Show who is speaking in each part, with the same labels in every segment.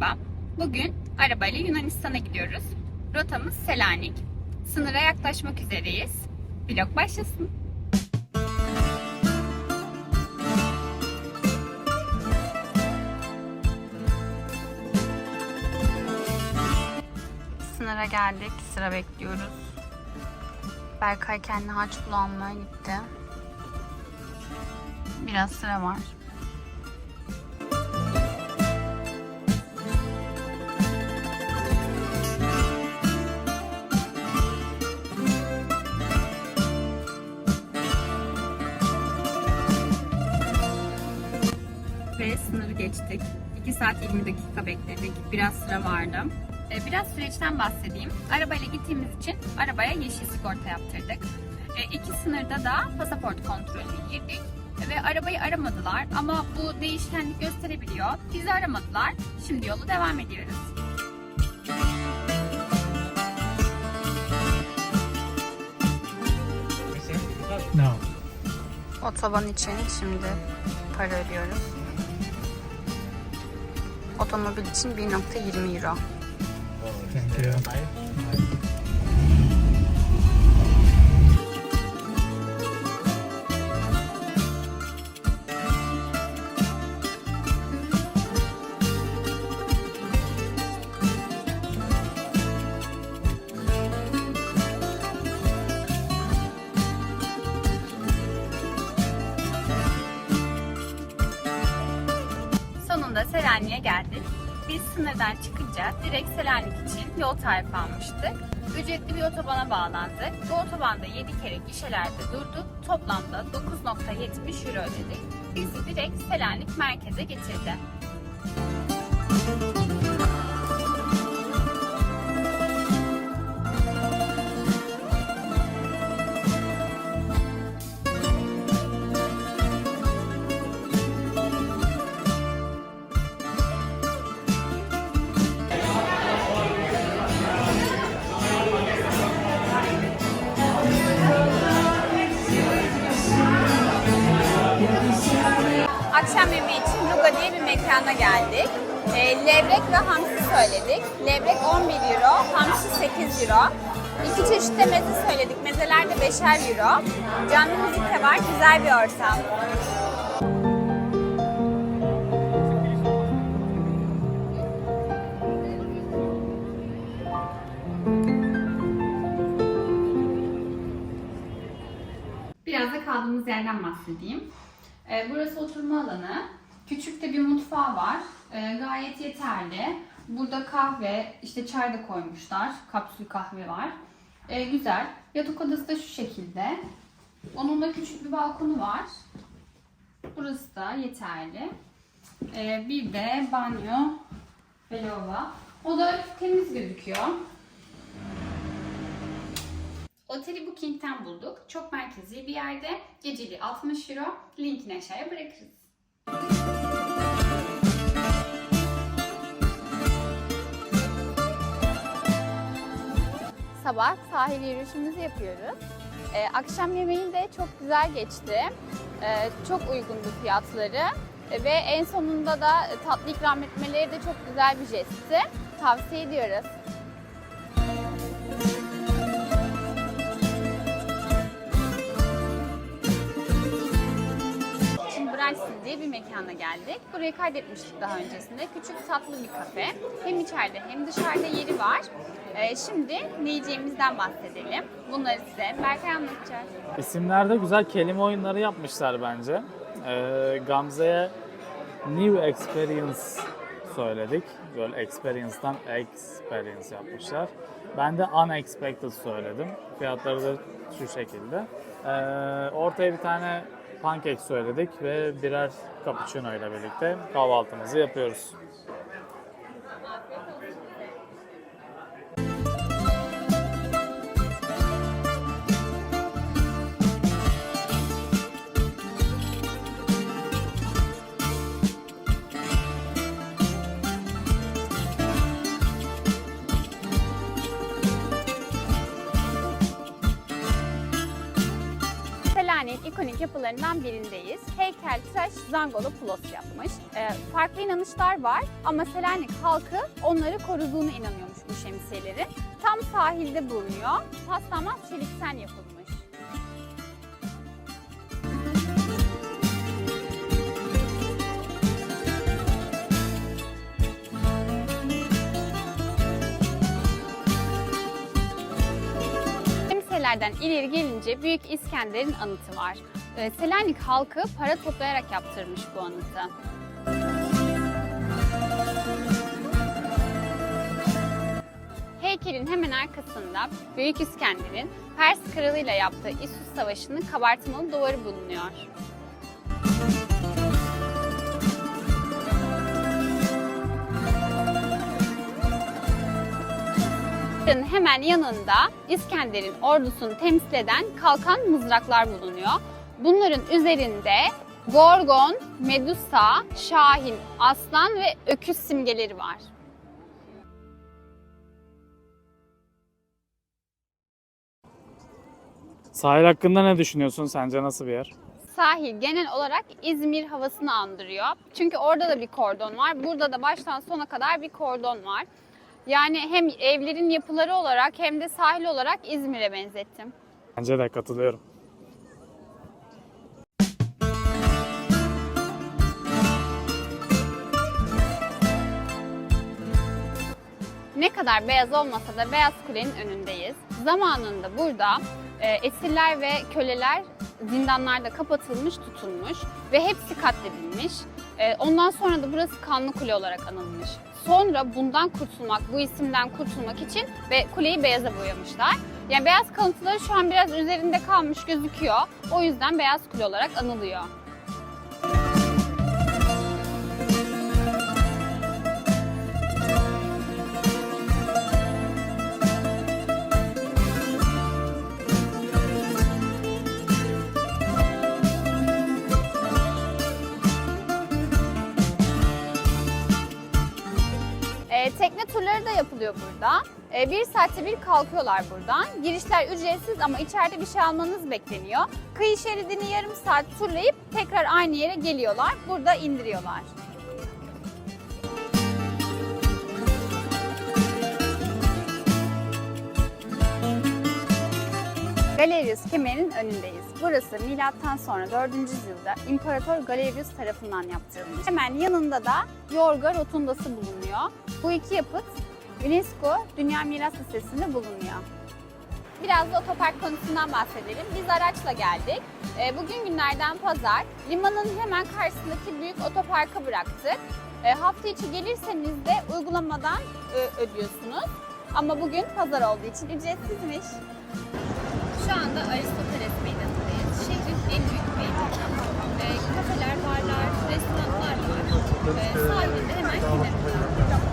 Speaker 1: Merhaba. Bugün arabayla Yunanistan'a gidiyoruz. Rotamız Selanik. Sınıra yaklaşmak üzereyiz. Vlog başlasın. Sınıra geldik. Sıra bekliyoruz. Berkay kendi harç kullanmaya gitti. Biraz sıra var. Geçtik. 2 saat 20 dakika bekledik. Biraz sıra vardı. Ee, Biraz süreçten bahsedeyim. Arabayla gittiğimiz için arabaya yeşil sigorta yaptırdık. Ee, İki sınırda da pasaport kontrolüne girdik. Ve arabayı aramadılar ama bu değişkenlik gösterebiliyor. Bizi aramadılar. Şimdi yolu devam ediyoruz.
Speaker 2: No.
Speaker 1: Otoban için şimdi para ödüyoruz. Otomobil için 1.20 euro.
Speaker 2: Thank you.
Speaker 1: Sınırdan çıkınca direkt Selanik için yol tarifi almıştık. Ücretli bir otobana bağlandık. Bu otobanda 7 kere gişelerde durduk. Toplamda 9.70 euro ödedik. Bizi direkt Selanik merkeze getirdi. Akşam mekana geldik. E, levrek ve hamsi söyledik. Levrek 11 euro, hamsi 8 euro. İki çeşit de meze söyledik. Mezeler de 5'er euro. Canlı müzik de var, güzel bir ortam. Biraz da kaldığımız yerden bahsedeyim. Ee, Burası oturma alanı. Küçük de bir mutfağı var. Ee, Gayet yeterli. Burada kahve, işte çay da koymuşlar. Kapsül kahve var. Ee, Güzel. Yatak odası da şu şekilde. Onun da küçük bir balkonu var. Burası da yeterli. Ee, Bir de banyo ve lavabo. O da temiz gözüküyor. Oteli Booking'ten bulduk. Çok merkezi bir yerde. Geceli 60 euro. Linkini aşağıya bırakırız. Sabah sahil yürüyüşümüzü yapıyoruz. Ee, akşam yemeği de çok güzel geçti. Ee, çok uygundu fiyatları. Ee, ve en sonunda da tatlı ikram etmeleri de çok güzel bir jestti. Tavsiye ediyoruz. Bir mekana geldik. Burayı kaydetmiştik daha öncesinde. Küçük tatlı bir kafe. Hem içeride hem dışarıda yeri var. Ee, şimdi ne yiyeceğimizden bahsedelim. Bunları size Berkay anlatacak.
Speaker 2: İsimlerde güzel kelime oyunları yapmışlar bence. Ee, Gamze'ye New Experience söyledik. Böyle Experience'dan Experience yapmışlar. Ben de Unexpected söyledim. Fiyatları da şu şekilde. Ee, ortaya bir tane pancake söyledik ve birer cappuccino ile birlikte kahvaltımızı yapıyoruz.
Speaker 1: Yapılarından birindeyiz. Heykel tıraş Zangolopoulos yapmış. Ee, farklı inanışlar var ama Selanik halkı onları koruduğunu inanıyormuş bu şemsiyelerin. Tam sahilde bulunuyor. Paslanmaz çelikten yapılmış. Şemsiyelerden ileri gelince Büyük İskender'in anıtı var. Ee, Selanik halkı para toplayarak yaptırmış bu anıtı. Heykelin hemen arkasında Büyük İskender'in Pers kralıyla yaptığı İsus Savaşı'nın kabartmalı duvarı bulunuyor. Duvarın hemen yanında İskender'in ordusunu temsil eden kalkan mızraklar bulunuyor. Bunların üzerinde Gorgon, Medusa, Şahin, Aslan ve Öküz simgeleri var.
Speaker 2: Sahil hakkında ne düşünüyorsun? Sence nasıl bir yer?
Speaker 1: Sahil genel olarak İzmir havasını andırıyor. Çünkü orada da bir kordon var. Burada da baştan sona kadar bir kordon var. Yani hem evlerin yapıları olarak hem de sahil olarak İzmir'e benzettim.
Speaker 2: Bence de katılıyorum.
Speaker 1: Ne kadar beyaz olmasa da Beyaz Kule'nin önündeyiz. Zamanında burada e, esirler ve köleler zindanlarda kapatılmış, tutulmuş ve hepsi katledilmiş. E, ondan sonra da burası Kanlı Kule olarak anılmış. Sonra bundan kurtulmak, bu isimden kurtulmak için ve kuleyi beyaza boyamışlar. Yani beyaz kalıntıları şu an biraz üzerinde kalmış gözüküyor. O yüzden Beyaz Kule olarak anılıyor. Yapılıyor burada. E, bir saatte bir kalkıyorlar buradan. Girişler ücretsiz ama içeride bir şey almanız bekleniyor. Kıyı şeridini yarım saat turlayıp tekrar aynı yere geliyorlar. Burada indiriyorlar. Galerius kemerinin önündeyiz. Burası milattan sonra 4. yüzyılda İmparator Galerius tarafından yaptırılmış. Hemen yanında da Yorga Rotundası bulunuyor. Bu iki yapıt UNESCO Dünya Miras Listesi'nde bulunuyor. Biraz da otopark konusundan bahsedelim. Biz araçla geldik. Ee, Bugün günlerden pazar. Limanın hemen karşısındaki büyük otoparka bıraktık. Ee, Hafta içi gelirseniz de uygulamadan e, ödüyorsunuz. Ama bugün pazar olduğu için ücretsizmiş. Şu anda Aristoteles Meydanı'ndayız. Şehrin en büyük meydanı. Ee, kafeler, barlar, restoranlar var. Sahilde hemen kenarında.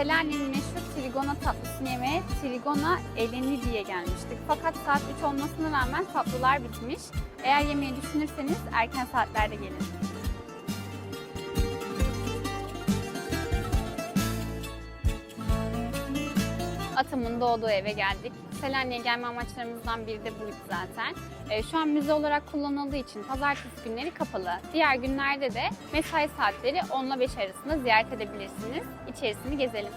Speaker 1: İtalyan'ın meşhur trigona tatlısını yemeye Trigona Eleni diye gelmiştik. Fakat saat 3 olmasına rağmen tatlılar bitmiş. Eğer yemeği düşünürseniz erken saatlerde gelin. Atımın doğduğu eve geldik. Selanik'e gelme amaçlarımızdan biri de buydu zaten. Ee, şu an müze olarak kullanıldığı için pazartesi günleri kapalı. Diğer günlerde de mesai saatleri 10 ile 5 arasında ziyaret edebilirsiniz. İçerisini gezelim.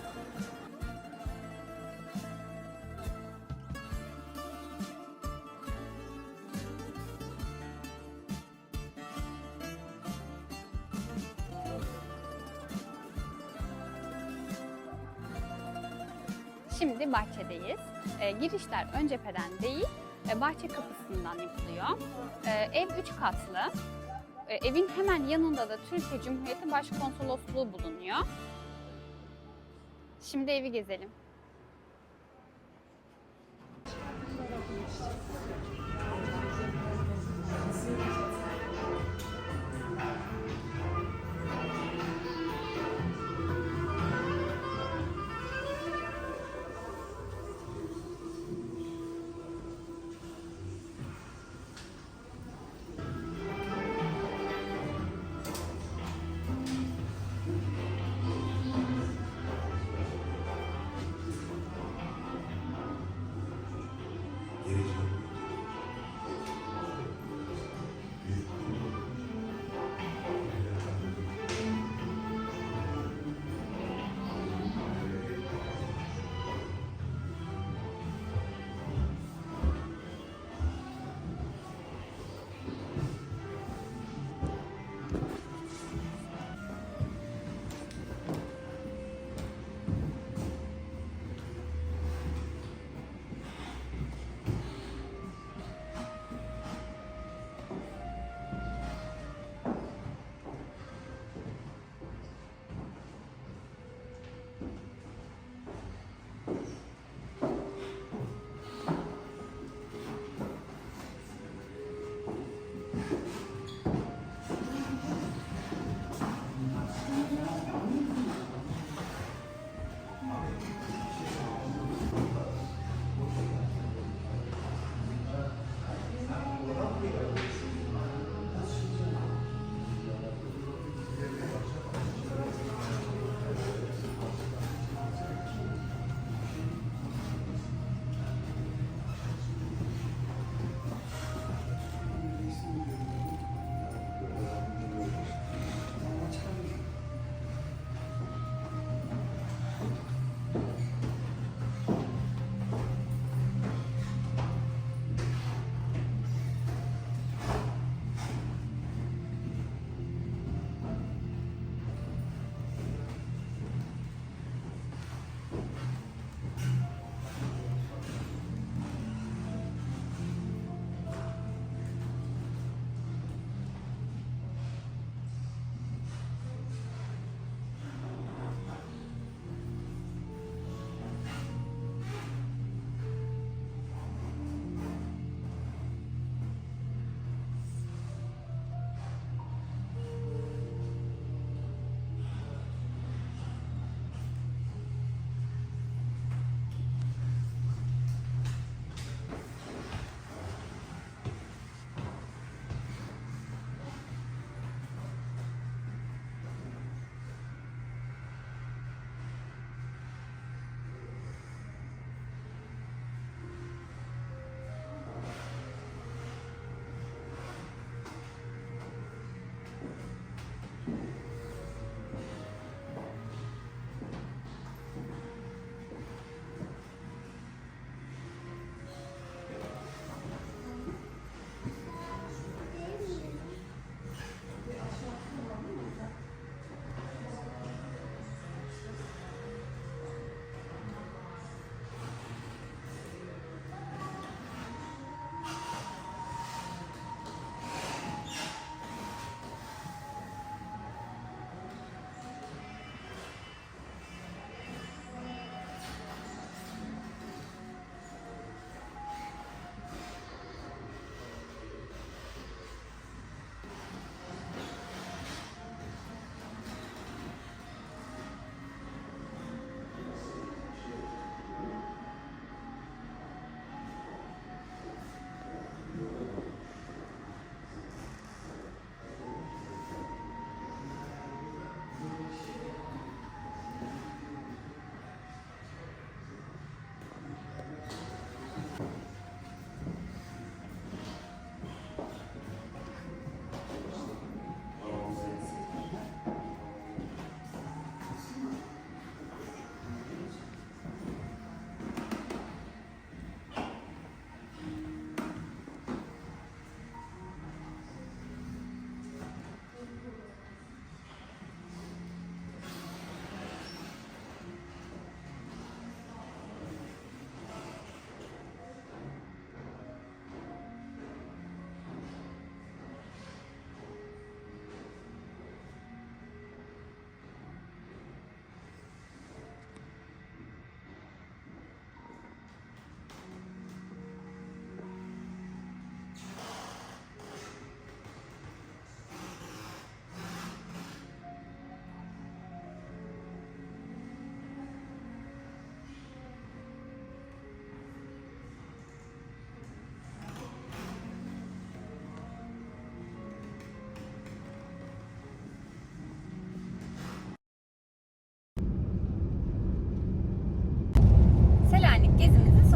Speaker 1: girişler ön cepheden değil, e, bahçe kapısından yapılıyor. E, ev 3 katlı. E, evin hemen yanında da Türkiye Cumhuriyeti Başkonsolosluğu bulunuyor. Şimdi evi gezelim.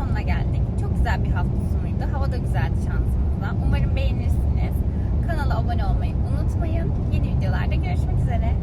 Speaker 1: Sonuna geldik. Çok güzel bir hafta sonuydu. Hava da güzeldi şansımızda. Umarım beğenirsiniz. Kanala abone olmayı unutmayın. Yeni videolarda görüşmek üzere.